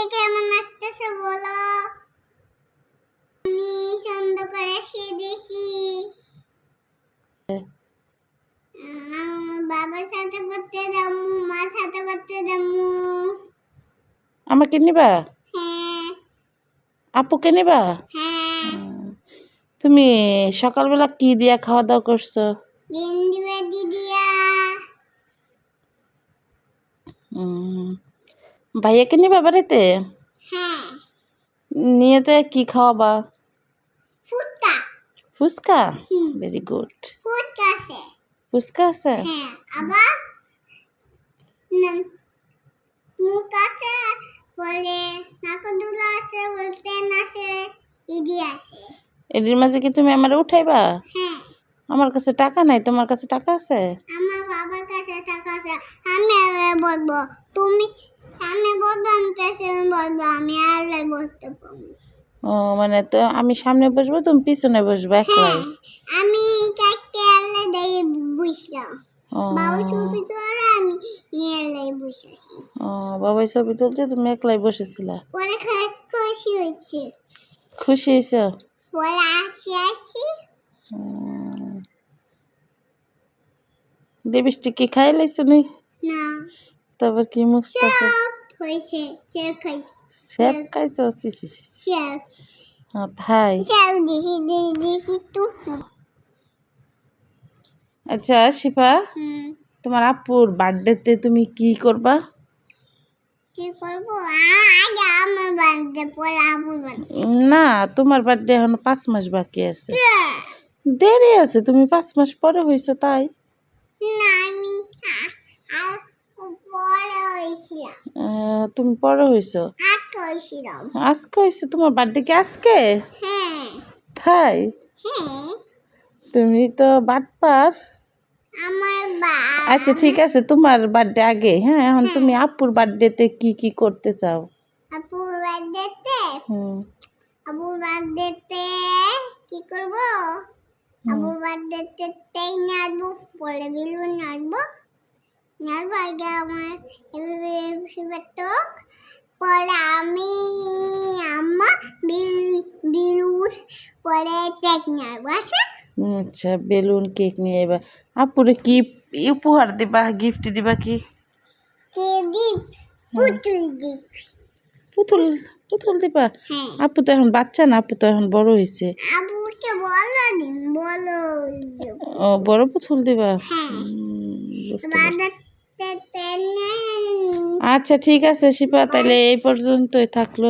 কে কেমন নাচতেছে বলো? আমি ছন্দ করে বাবার সাথে করতে মার সাথে করতে আমাকে নিবা? হ্যাঁ। আপুকে নিবা? হ্যাঁ। তুমি সকালবেলা কি দিয়া খাওয়া দাওয়া করছ? ভেন্ডি দিয়া? ভাইয়াকে নিবা বাড়িতে? হ্যাঁ। নিয়ে যায় কি খাওয়াবা? ফুচকা। ভেরি গুড আছে। ফুচকা আছে? হ্যাঁ আবার মুখ আছে বলে নাকদুলা আছে বলতে আছে ইডি আছে। এটির মাঝে কি তুমি আমার উঠাইবা? হ্যাঁ। আমার কাছে টাকা নাই তোমার কাছে টাকা আছে? আমার বাবার কাছে টাকা আছে আমি বলব তুমি পেছনে আমি আল্লাহ বলতে পারব ও মানে তো আমি সামনে বসবো তুমি পিছনে বসবো একলাই হ্যাঁ আমি কাকে আল্লাহ দিয়ে বুঝলাম। বাবা ছবি তোলা আমি আল্লাহ বুঝেছি ও বাবাই ছবি তুলছে তুমি একলাই বসেছিলা। পরে খুশি হয়েছে। খুশি হয়েছ? পরে আসি আসি। লিপস্টিক কি খাই লাইছো নি? না। তারপর কি সব হয়েছে সে খাই খাইছো সব তো আচ্ছা শিফা তোমার আপুর বার্থডেতে তুমি কি করবা? কি করব আগে আমার বাড়িতে পরে আপুর না তোমার বার্থডে এখন পাঁচ মাস বাকি আছে। দেরি আছে তুমি পাঁচ মাস পরে হয়েছো তাই। না আমি আর পরে তুমি পরে হয়েছো আজকে হয়েছে তোমার বার্থডে কি আজকে? হ্যাঁ। তাই? হ্যাঁ। তুমি তো বাটপার। আচ্ছা ঠিক আছে তোমার বার্থডে আগে হ্যাঁ? এখন তুমি আপুর বার্থডেতে কি কি করতে চাও? আপুর বার্থডেতে হুম। আপুর বার্থডেতে কি করব? আপুর বার্থডেতে তেই নাচবো পরে বেলুন নাচবো নাচবো আগে আমার টক পরে আমি আম্মা বিল বিলুন পরে কেক নাচবো আচ্ছা আচ্ছা বেলুন কেক নিয়ে এবার আপুরে কি উপহার দিবা গিফট দিবা কি? কে দিপ পুতুল দিপ পুতুল পুতুল দিবা? হ্যাঁ। আপু তো এখন বাচ্চা না আপু তো এখন বড় হয়েছে আপুকে বলো দিন বলো। ও বড় পুতুল দিবা? হ্যাঁ। আচ্ছা ঠিক আছে শিপা তাহলে এই পর্যন্তই থাকল।